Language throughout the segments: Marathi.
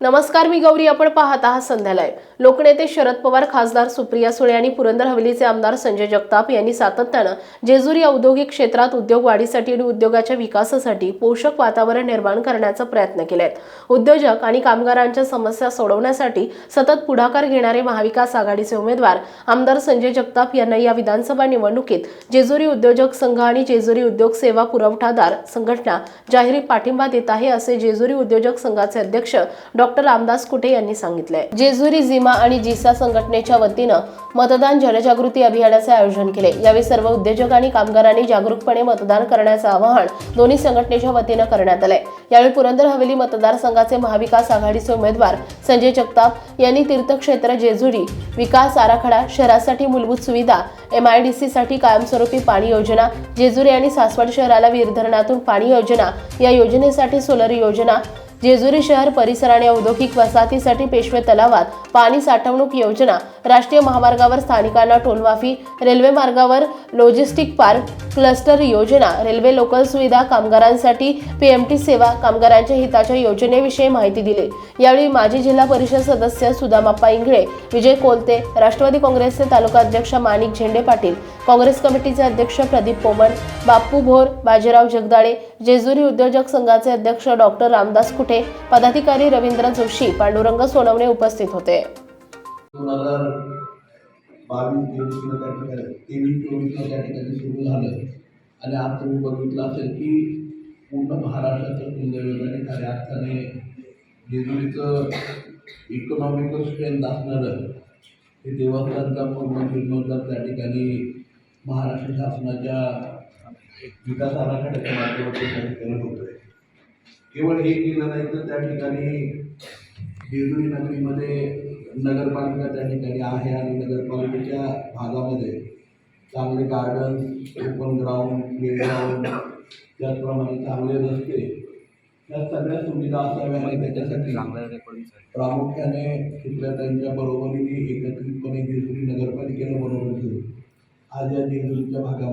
नमस्कार मी गौरी. आपण पाहत आहात संध्यालय लोकनेते शरद पवार खासदार सुप्रिया सुळे आणि पुरंदर हवेलीचे आमदार संजय जगताप यांनी सातत्यानं जेजुरी औद्योगिक क्षेत्रात उद्योग वाढीसाठी आणि उद्योगाच्या विकासासाठी पोषक वातावरण निर्माण करण्याचा प्रयत्न केलाय. उद्योजक आणि कामगारांच्या समस्या सोडवण्यासाठी सतत पुढाकार घेणारे महाविकास आघाडीचे उमेदवार आमदार संजय जगताप यांना या विधानसभा निवडणुकीत जेजुरी उद्योजक संघ आणि जेजुरी उद्योग सेवा पुरवठादार संघटना जाहीर पाठिंबा देत आहे असे जेजुरी उद्योजक संघाचे अध्यक्ष डॉ. डॉक्टर रामदास कुटे यांनी सांगितले जेजुरी जिमा आणि जिसा संघटनेच्या वतीनं मतदान जनजागृती अभियानाचे आयोजन केले. यावेळी सर्व उद्योजक आणि कामगारांनी जागरूकपणे मतदान करण्याचं आवाहन दोन्ही संघटनेच्या वतीनं करण्यात आलंय. यावेळी पुरंदर हवेली मतदारसंघाचे महाविकास आघाडीचे उमेदवार संजय जगताप यांनी तीर्थक्षेत्र जेजुरी विकास आराखडा शहरासाठी मूलभूत सुविधा एम आय डी साठी कायमस्वरूपी पाणी योजना जेजुरी आणि सासवड शहराला वीर धरणातून पाणी योजना या योजनेसाठी सोलर योजना जेजुरी शहर परिसर आणि औद्योगिक वसाहतीसाठी पेशवे तलावात पाणी साठवणूक योजना राष्ट्रीय महामार्गावर स्थानिकांना टोलमाफी रेल्वे मार्गावर लॉजिस्टिक पार्क क्लस्टर योजना रेल्वे लोकल सुविधा कामगारांसाठी पीएमटी सेवा कामगारांच्या हिताच्या योजनेविषयी माहिती दिली. यावेळी माजी जिल्हा परिषद सदस्य सुदामाप्पा इंगळे विजय कोलते राष्ट्रवादी काँग्रेसचे तालुका अध्यक्ष माणिक झेंडे पाटील काँग्रेस कमिटीचे अध्यक्ष प्रदीप पोमन बाप्पू भोर बाजीराव जगदाळे जेजुरी उद्योजक संघाचे अध्यक्ष डॉक्टर रामदास कुठे पदाधिकारी रवींद्र जोशी पांडुरंग सोनवणे उपस्थित होते. दोन हजार बावीस तेवीसला त्या ठिकाणी तेवीस चोवीसला त्या ठिकाणी सुरू झालं. आणि आज तुम्ही बघितलं असेल की पूर्ण महाराष्ट्राचं कुलदैवताने खऱ्या अर्थाने जेजुरीचं इकॉनॉमिकल स्ट्रेंथ असणारं हे देवस्थानचा पूर्ण जीर्णोद्धार त्या ठिकाणी महाराष्ट्र शासनाच्या विकास आराखड्याच्या माध्यमातून त्या ठिकाणी आहे केवळ हे केलं नाही तर त्या ठिकाणी जेजुरी नगरीमध्ये नगरपालिका त्या ठिकाणी आहे आणि नगरपालिकेच्या भागामध्ये चांगले गार्डन ओपन ग्राउंड प्लेग्राऊंड त्याचप्रमाणे चांगले रस्ते या सगळ्या सुविधा असाव्या आणि त्याच्यासाठी प्रामुख्याने तिथल्या त्यांच्या बरोबरीने एकत्रितपणे जेजुरी नगरपालिकेला बरोबर घेऊन आज या जेजुरीच्या भागामध्ये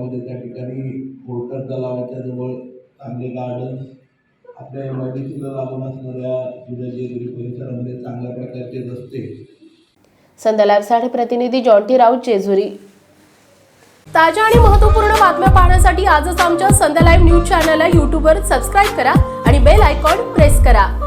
जवळ चांगले गार्डन आपल्या एम आय डी सीला लागून असणाऱ्या जुन्या परिसरामध्ये चांगल्या प्रकारचे रस्ते. संध्या लाईव्हसाठी प्रतिनिधी जॉन्टी राऊत जेजुरी. ताज्या आणि महत्त्वपूर्ण बातम्या पाहण्यासाठी आजच आमच्या संध्या लाईव्ह न्यूज चॅनलला यूट्यूबवर सबस्क्राईब करा आणि बेल आयकॉन प्रेस करा.